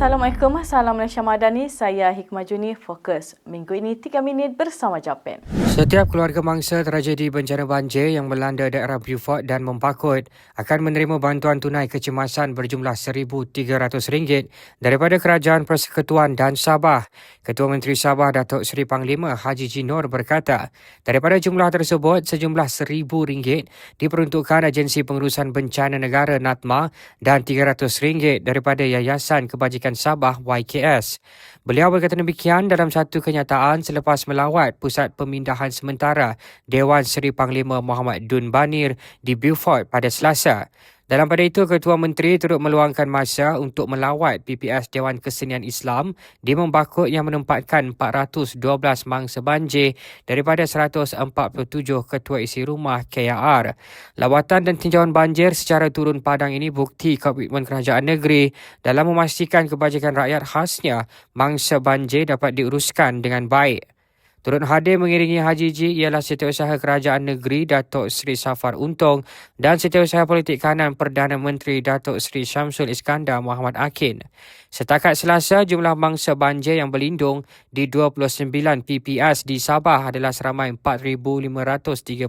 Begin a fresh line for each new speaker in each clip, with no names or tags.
Assalamualaikum, Salam Malaysia Madani. Saya Hikmah Juni, Fokus. Minggu ini 3 minit bersama Japan.
Setiap keluarga mangsa tragedi bencana banjir yang melanda daerah Beaufort dan Mempakut akan menerima bantuan tunai kecemasan berjumlah RM1,300 daripada Kerajaan Persekutuan dan Sabah. Ketua Menteri Sabah Datuk Seri Panglima Haji Jinor berkata, daripada jumlah tersebut, sejumlah RM1,000 diperuntukkan Agensi Pengurusan Bencana Negara NATMA dan RM300 daripada Yayasan Kebajikan Sabah YKS. Beliau berkata demikian dalam satu kenyataan selepas melawat Pusat Pemindahan Sementara Dewan Seri Panglima Muhammad Dun Banir di Beaufort pada Selasa. Dalam pada itu, Ketua Menteri turut meluangkan masa untuk melawat PPS Dewan Kesenian Islam di Membakut yang menempatkan 412 mangsa banjir daripada 147 ketua isi rumah KAR. Lawatan dan tinjauan banjir secara turun padang ini bukti komitmen kerajaan negeri dalam memastikan kebajikan rakyat khasnya mangsa banjir dapat diuruskan dengan baik. Turut hadir mengiringi Haji Ji ialah Setiausaha Kerajaan Negeri Datuk Seri Safar Untung dan Setiausaha Politik Kanan Perdana Menteri Datuk Seri Syamsul Iskandar Muhammad Akin. Setakat selasa, jumlah mangsa banjir yang berlindung di 29 PPS di Sabah adalah seramai 4,530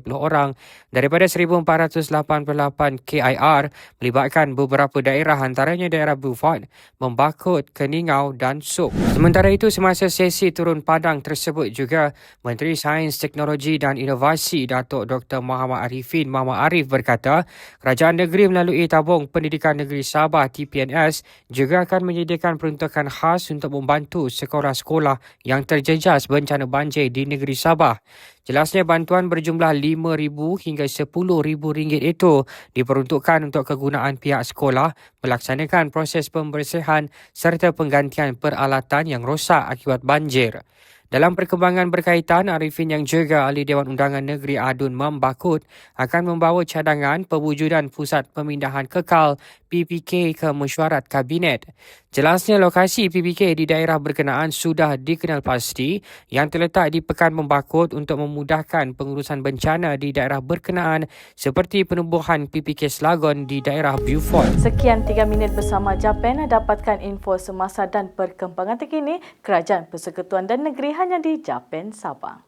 orang daripada 1,488 KIR melibatkan beberapa daerah antaranya daerah Beaufort, Membakut, Keningau dan Suk. Sementara itu, semasa sesi turun padang tersebut juga, Menteri Sains, Teknologi dan Inovasi Datuk Dr. Muhammad Arifin Muhammad Arif berkata, Kerajaan Negeri melalui Tabung Pendidikan Negeri Sabah TPNS juga akan menyediakan peruntukan khas untuk membantu sekolah-sekolah yang terjejas bencana banjir di negeri Sabah. Jelasnya bantuan berjumlah RM5,000 hingga RM10,000 itu diperuntukkan untuk kegunaan pihak sekolah melaksanakan proses pembersihan serta penggantian peralatan yang rosak akibat banjir. Dalam perkembangan berkaitan, Arifin yang juga ahli Dewan Undangan Negeri Adun Membakut akan membawa cadangan pewujudan Pusat Pemindahan Kekal PPK ke mesyuarat Kabinet. Jelasnya lokasi PPK di daerah berkenaan sudah dikenal pasti yang terletak di Pekan Membakut untuk memudahkan pengurusan bencana di daerah berkenaan seperti penubuhan PPK Selagor di daerah Beaufort.
Sekian 3 minit bersama Japan. Dapatkan info semasa dan perkembangan terkini Kerajaan Persekutuan dan Negeri hanya di Japan Sabah.